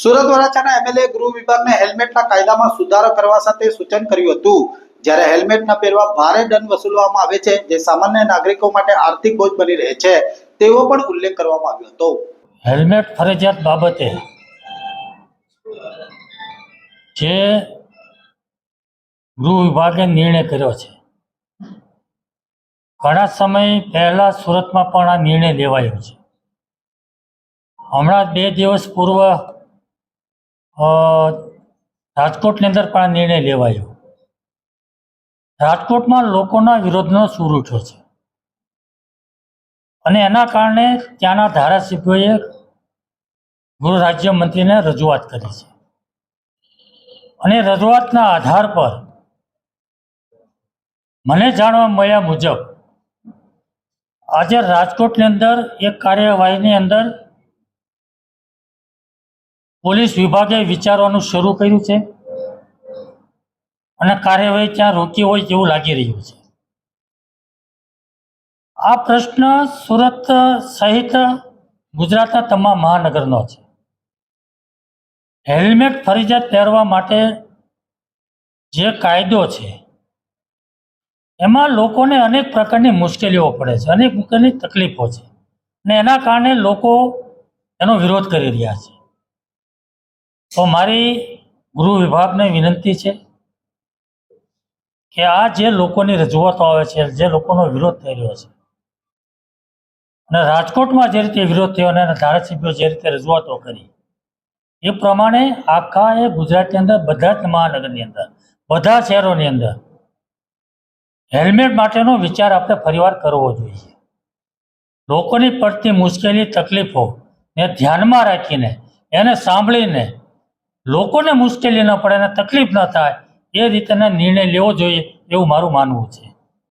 Surat વરાછાના MLA ગૃહ વિભાગને હેલ્મેટના કાયદામાં સુધારો કરવા સાથે સૂચન કર્યું હતું. જ્યારે હેલ્મેટ ન પહેરવા ભારે દંડ વસૂલવામાં આવે છે, જે સામાન્ય નાગરિકો માટે આર્થિક બોજ બની રહે છે, તેવો પણ ઉલ્લેખ કરવામાં આવ્યો હતો. હેલ્મેટ ફરજિયાત બાબતે જે ગૃહ વિભાગે નિર્ણય કર્યો છે. ઘણા સમય પહેલા સુરતમાં પણ આ નિર્ણય લેવાયો છે. હમણાં બે દિવસ પૂર્વ રાજકોટની અંદર પણ નિર્ણય લેવાયો. રાજકોટમાં લોકોના વિરોધનો સૂર ઉઠ્યો છે. અને એના કારણે ત્યાંના ધારાસભ્યોએ ગૃહ રાજ્ય મંત્રીને રજૂઆત કરી છે. અને રજૂઆતના આધાર પર મને જાણવા મળ્યા મુજબ આજે રાજકોટની અંદર એક કાર્યવાહીની અંદર પોલીસ વિભાગે વિચારવાનું શરૂ કર્યું છે અને કાર્યવાહી ત્યાં રોકી હોય તેવું લાગી રહ્યું છે. આ પ્રશ્ન સુરત સહિત ગુજરાતના તમામ મહાનગરનો છે. હેલ્મેટ ફરજિયાત પહેરવા માટે જે કાયદો છે, એમાં લોકોને અનેક પ્રકારની મુશ્કેલીઓ પડે છે, અનેક પ્રકારની તકલીફો છે અને એના કારણે લોકો એનો વિરોધ કરી રહ્યા છે. તો મારી ગૃહ વિભાગને વિનંતી છે કે આ જે લોકોની રજૂઆતો આવે છે, જે લોકોનો વિરોધ થઈ રહ્યો છે, અને રાજકોટમાં જે રીતે વિરોધ થયો અને ધારાસભ્યો જે રીતે રજૂઆતો કરી, એ પ્રમાણે આખા એ ગુજરાતની અંદર બધા જ મહાનગરની અંદર, બધા શહેરોની અંદર હેલ્મેટ માટેનો વિચાર આપણે ફરીવાર કરવો જોઈએ. લોકોની પડતી મુશ્કેલી તકલીફો ને ધ્યાનમાં રાખીને, એને સાંભળીને લોકોને મુશ્કેલી ન પડે અને તકલીફ ન થાય, એ રીતેના નિર્ણય લેવો જોઈએ એવું મારું માનવું છે.